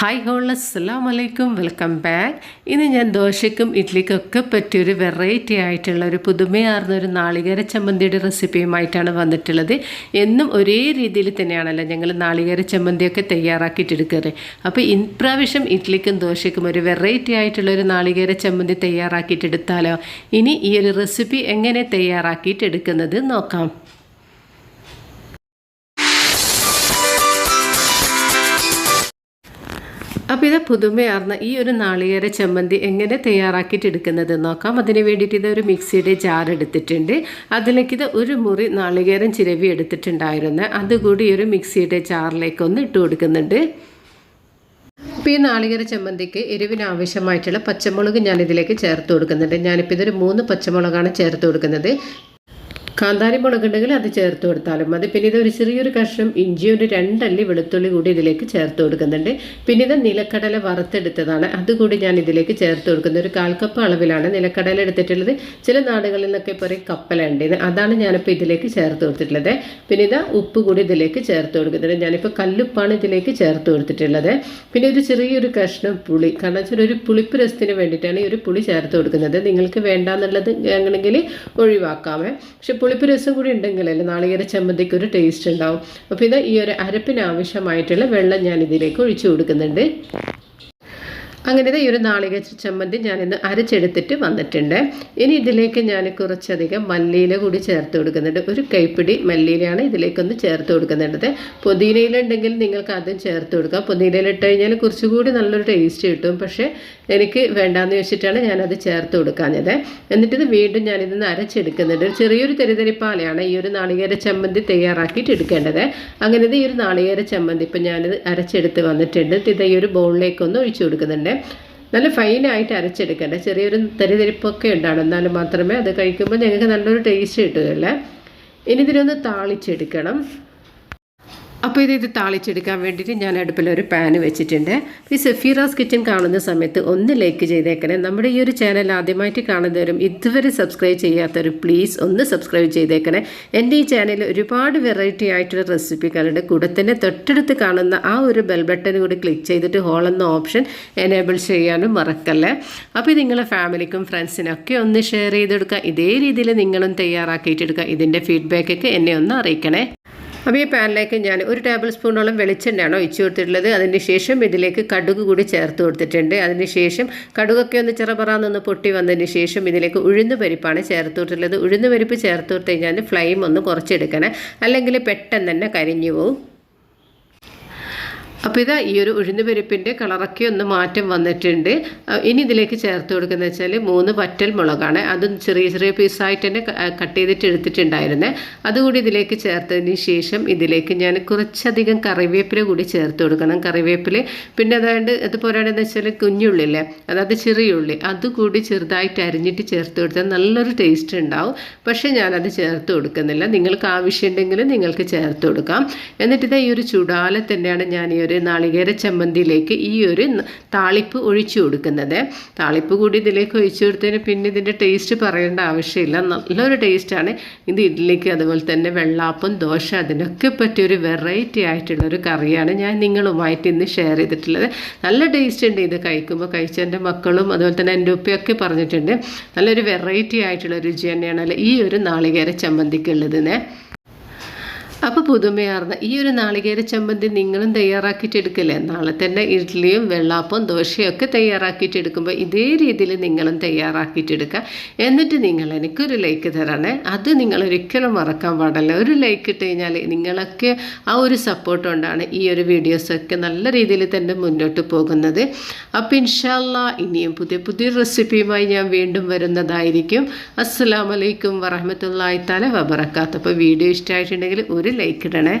Hi whole അസ്സാം വലൈക്കും welcome back ഇന്ന് ഞാൻ ദോശയ്ക്കും ഇഡ്ലിക്കൊക്കെ പറ്റിയൊരു വെറൈറ്റി ആയിട്ടുള്ള ഒരു പുതുമയാർന്ന ഒരു നാളികേര ചമ്മന്തിയുടെ റെസിപ്പിയുമായിട്ടാണ് വന്നിട്ടുള്ളത്. എന്നും ഒരേ രീതിയിൽ തന്നെയാണല്ലോ ഞങ്ങൾ നാളികേര ചമ്മന്തിയൊക്കെ തയ്യാറാക്കിയിട്ടെടുക്കാറ്. അപ്പോൾ ഇപ്രാവശ്യം ഇഡ്ലിക്കും ദോശയ്ക്കും ഒരു വെറൈറ്റി ആയിട്ടുള്ള ഒരു നാളികേര ചമ്മന്തി തയ്യാറാക്കിയിട്ടെടുത്താലോ? ഇനി ഈ ഒരു റെസിപ്പി എങ്ങനെ തയ്യാറാക്കിയിട്ടെടുക്കുന്നത് നോക്കാം. അപ്പോൾ ഇത് പുതുമയാർന്ന ഈ ഒരു നാളികേര ചമ്മന്തി എങ്ങനെ തയ്യാറാക്കിയിട്ട് എടുക്കുന്നത് നോക്കാം. അതിന് വേണ്ടിയിട്ട് ഇത് ഒരു മിക്സിയുടെ ജാർ എടുത്തിട്ടുണ്ട്. അതിലേക്ക് ഇത് ഒരു മുറി നാളികേരം ചിരവി എടുത്തിട്ടുണ്ടായിരുന്നു. അതുകൂടി ഒരു മിക്സിയുടെ ജാറിലേക്ക് ഒന്ന് ഇട്ട് കൊടുക്കുന്നുണ്ട്. അപ്പോൾ ഈ നാളികേര ചമ്മന്തിക്ക് എരിവിന് ആവശ്യമായിട്ടുള്ള പച്ചമുളക് ഞാൻ ഇതിലേക്ക് ചേർത്ത് കൊടുക്കുന്നുണ്ട്. ഞാനിപ്പോൾ ഇതൊരു മൂന്ന് പച്ചമുളകാണ് ചേർത്ത് കൊടുക്കുന്നത്. കാന്താരി മുളകുണ്ടെങ്കിൽ അത് ചേർത്ത് കൊടുത്താലും മതി. പിന്നെ ഇത് ഒരു ചെറിയൊരു കഷ്ണം ഇഞ്ചി ഒരു രണ്ടല്ലി വെളുത്തുള്ളി കൂടി ഇതിലേക്ക് ചേർത്ത് കൊടുക്കുന്നുണ്ട്. പിന്നെ ഇത് നിലക്കടല വറുത്തെടുത്തതാണ്. അതുകൂടി ഞാൻ ഇതിലേക്ക് ചേർത്ത് കൊടുക്കുന്നത് ഒരു കാൽ കപ്പ് അളവിലാണ് നിലക്കടല എടുത്തിട്ടുള്ളത്. ചില നാടുകളിൽ നിന്നൊക്കെ പറയും കപ്പലുണ്ട്. അതാണ് ഞാനിപ്പോൾ ഇതിലേക്ക് ചേർത്ത് കൊടുത്തിട്ടുള്ളത്. പിന്നെ ഇത് ഉപ്പ് കൂടി ഇതിലേക്ക് ചേർത്ത് കൊടുക്കുന്നുണ്ട്. ഞാനിപ്പോൾ കല്ലുപ്പാണ് ഇതിലേക്ക് ചേർത്ത് കൊടുത്തിട്ടുള്ളത്. പിന്നെ ഒരു ചെറിയൊരു കഷ്ണം പുളി. കാരണം വെച്ചാൽ ഒരു പുളിപ്പ് രസത്തിന് വേണ്ടിയിട്ടാണ് ഈ ഒരു പുളി ചേർത്ത് കൊടുക്കുന്നത്. നിങ്ങൾക്ക് വേണ്ടാന്നുള്ളത് ആണെങ്കിൽ ഒഴിവാക്കാമേ. പക്ഷെ പുളിപ്പ് രസം കൂടി ഉണ്ടെങ്കിലല്ലേ നാളികേര ചമ്മന്തിക്ക് ഒരു ടേസ്റ്റ് ഉണ്ടാവും. അപ്പോൾ ഇത് ഈ ഒരു അരപ്പിന് ആവശ്യമായിട്ടുള്ള വെള്ളം ഞാൻ ഇതിലേക്ക് ഒഴിച്ചു കൊടുക്കുന്നുണ്ട്. അങ്ങനെ ഈ ഒരു നാളിക ചമ്മന്തി ഞാനിന്ന് അരച്ചെടുത്തിട്ട് വന്നിട്ടുണ്ട്. ഇനി ഇതിലേക്ക് ഞാൻ കുറച്ചധികം മല്ലിയില കൂടി ചേർത്ത് കൊടുക്കുന്നുണ്ട്. ഒരു കൈപ്പിടി മല്ലിയിലയാണ് ഇതിലേക്കൊന്ന് ചേർത്ത് കൊടുക്കുന്നുണ്ട് പുതിനയില ഉണ്ടെങ്കിൽ നിങ്ങൾക്ക് അതും ചേർത്ത് കൊടുക്കാം. പുതിനയില ഇട്ട് കഴിഞ്ഞാൽ കുറച്ചുകൂടി നല്ലൊരു ടേസ്റ്റ് കിട്ടും. പക്ഷേ എനിക്ക് വേണ്ടാന്ന് വെച്ചിട്ടാണ് ഞാനത് ചേർത്ത് കൊടുക്കാഞ്ഞത്. എന്നിട്ടിത് വീണ്ടും ഞാനിതൊന്ന് അരച്ചെടുക്കുന്നുണ്ട്. ഒരു ചെറിയൊരു തെരിതെരിപ്പാലയാണ് ഈ ഒരു നാളികേര ചമ്മന്തി തയ്യാറാക്കിയിട്ട് എടുക്കേണ്ടത്. അങ്ങനെ ഈ ഒരു നാളികേര ചമ്മന്തി ഇപ്പം ഞാനിത് അരച്ചെടുത്ത് വന്നിട്ടുണ്ട്. ഇത് ഈ ഒരു ബൗളിലേക്കൊന്ന് ഒഴിച്ചു കൊടുക്കുന്നുണ്ട്. നല്ല ഫൈനായിട്ട് അരച്ചെടുക്കേണ്ട? ചെറിയൊരു തരിതരിപ്പൊക്കെ ഉണ്ടാണ് എന്നാലും മാത്രമേ അത് കഴിക്കുമ്പോൾ ഞങ്ങൾക്ക് നല്ലൊരു ടേസ്റ്റ് കിട്ടുകയുള്ളൂ. ഇനി ഇതിനൊന്ന് താളിച്ചെടുക്കണം. അപ്പോൾ ഇത് ഇത് താളിച്ചെടുക്കാൻ വേണ്ടിയിട്ട് ഞാൻ അടുപ്പിൽ ഒരു പാൻ വെച്ചിട്ടുണ്ട്. ഈ സെഫീറാസ് കിച്ചൻ കാണുന്ന സമയത്ത് ഒന്ന് ലൈക്ക് ചെയ്തേക്കണേ. നമ്മുടെ ഈ ഒരു ചാനൽ ആദ്യമായിട്ട് കാണുന്നവരും ഇതുവരെ സബ്സ്ക്രൈബ് ചെയ്യാത്തവരും പ്ലീസ് ഒന്ന് സബ്സ്ക്രൈബ് ചെയ്തേക്കണേ. എന്റെ ഈ ചാനലിൽ ഒരുപാട് വെറൈറ്റി ആയിട്ടുള്ള റെസിപ്പികളുണ്ട് കൂടെ തന്നെ തൊട്ടടുത്ത് കാണുന്ന ആ ഒരു ബെൽ ബട്ടൺ കൂടി ക്ലിക്ക് ചെയ്തിട്ട് ഹോൾ എന്ന ഓപ്ഷൻ എനേബിൾ ചെയ്യാനും മറക്കല്ലേ. അപ്പോൾ നിങ്ങളെ ഫാമിലിക്കും ഫ്രണ്ട്സിനൊക്കെ ഒന്ന് ഷെയർ ചെയ്തെടുക്കുക. ഇതേ രീതിയിൽ നിങ്ങളും തയ്യാറാക്കിയിട്ടെടുക്കുക. ഇതിന്റെ ഫീഡ്ബാക്കൊക്കെ എന്നെ ഒന്ന് അറിയിക്കണേ. അപ്പോൾ ഈ പാനിലേക്ക് ഞാൻ ഒരു ടേബിൾ സ്പൂണോളം വെളിച്ചെണ്ണയാണ് ഒഴിച്ചു കൊടുത്തിട്ടുള്ളത്. അതിന് ശേഷം ഇതിലേക്ക് കടുക് കൂടി ചേർത്ത് കൊടുത്തിട്ടുണ്ട്. അതിന് ശേഷം കടുകൊക്കെ ഒന്ന് ചെറുപറാന്നൊന്ന് പൊട്ടി വന്നതിന് ശേഷം ഇതിലേക്ക് ഉഴുന്ന് പരിപ്പാണ് ചേർത്ത് കൊടുത്തിട്ടുള്ളത്. ഉഴുന്ന് പരിപ്പ് ചേർത്ത് കൊടുത്ത് കഴിഞ്ഞാൽ ഫ്ലെയിം ഒന്ന് കുറച്ചെടുക്കണേ. അല്ലെങ്കിൽ പെട്ടെന്ന് തന്നെ കരിഞ്ഞു പോകും അപ്പോൾ ഇതാ ഈ ഒരു ഉഴുന്ന് പരിപ്പിന്റെ കളറൊക്കെ ഒന്ന് മാറ്റം വന്നിട്ടുണ്ട്. ഇനി ഇതിലേക്ക് ചേർത്ത് കൊടുക്കുന്നത് വെച്ചാൽ മൂന്ന് പറ്റൽ മുളകാണ്. അതും ചെറിയ ചെറിയ പീസായിട്ട് തന്നെ കട്ട് ചെയ്തിട്ട് എടുത്തിട്ടുണ്ടായിരുന്നേ. അതുകൂടി ഇതിലേക്ക് ചേർത്തതിന് ശേഷം ഇതിലേക്ക് ഞാൻ കുറച്ചധികം കറിവേപ്പില കൂടി ചേർത്ത് കൊടുക്കണം. കറിവേപ്പില പിന്നെ അതായത് അത് പോരാണെന്ന് വെച്ചാൽ കുഞ്ഞുള്ളില്ലേ അതായത് ചെറിയ ഉള്ളി അതുകൂടി ചെറുതായിട്ട് അരിഞ്ഞിട്ട് ചേർത്ത് കൊടുത്താൽ നല്ലൊരു ടേസ്റ്റ് ഉണ്ടാവും. പക്ഷേ ഞാനത് ചേർത്ത് കൊടുക്കുന്നില്ല. നിങ്ങൾക്ക് ആവശ്യമുണ്ടെങ്കിൽ നിങ്ങൾക്ക് ചേർത്ത് കൊടുക്കാം. എന്നിട്ട് ഇതാ ഈ ഒരു ചുടാല തന്നെയാണ് ഞാൻ ഈ നാളികേര ചമ്മന്തിയിലേക്ക് ഈ ഒരു താളിപ്പ് ഒഴിച്ചു കൊടുക്കുന്നത്. താളിപ്പ് കൂടി ഇതിലേക്ക് ഒഴിച്ചു കൊടുത്തതിന് പിന്നെ ഇതിന്റെ ടേസ്റ്റ് പറയേണ്ട ആവശ്യമില്ല. നല്ലൊരു ടേസ്റ്റാണ് ഇത് ഇഡ്ഡലിക്ക് അതുപോലെ തന്നെ വെള്ളാപ്പം ദോശ അതിനൊക്കെ പറ്റിയൊരു വെറൈറ്റി ആയിട്ടുള്ളൊരു കറിയാണ് ഞാൻ നിങ്ങളുമായിട്ട് ഇന്ന് ഷെയർ ചെയ്തിട്ടുള്ളത്. നല്ല ടേസ്റ്റ് ഉണ്ട് ഇത് കഴിക്കുമ്പോൾ കഴിച്ച എന്റെ മക്കളും അതുപോലെ തന്നെ എന്റെ ഉപ്പയൊക്കെ പറഞ്ഞിട്ടുണ്ട്. നല്ലൊരു വെറൈറ്റി ആയിട്ടുള്ള രുചി തന്നെയാണല്ലോ ഈ ഒരു നാളികേര ചമ്മന്തിക്കുള്ളതിനെ അപ്പോൾ പുതുമയാർന്ന ഈ ഒരു നാളികേര ചമ്മന്തി നിങ്ങളും തയ്യാറാക്കിയിട്ട് എടുക്കല്ലേ? നാളെ തന്നെ ഇഡ്ഡലിയും വെള്ളാപ്പവും ദോശയൊക്കെ തയ്യാറാക്കിയിട്ടെടുക്കുമ്പോൾ ഇതേ രീതിയിൽ നിങ്ങളും തയ്യാറാക്കിയിട്ടെടുക്കുക എന്നിട്ട് നിങ്ങൾ എനിക്കൊരു ലൈക്ക് തരണേ. അത് നിങ്ങൾ ഒരിക്കലും മറക്കാൻ പാടില്ല. ഒരു ലൈക്ക് ഇട്ട് കഴിഞ്ഞാൽ നിങ്ങളൊക്കെ ആ ഒരു സപ്പോർട്ട് കൊണ്ടാണ് ഈ ഒരു വീഡിയോസൊക്കെ നല്ല രീതിയിൽ തന്നെ മുന്നോട്ട് പോകുന്നത്. അപ്പോൾ ഇൻഷാല്ല ഇനിയും പുതിയ പുതിയ റെസിപ്പിയുമായി ഞാൻ വീണ്ടും വരുന്നതായിരിക്കും. അസ്സാം വലൈക്കും വറഹമത്തല്ലായി തല വബറക്കാത്ത അപ്പോൾ വീഡിയോ ഇഷ്ടമായിട്ടുണ്ടെങ്കിൽ ഒരു ലൈക്ക് ഇടണേ.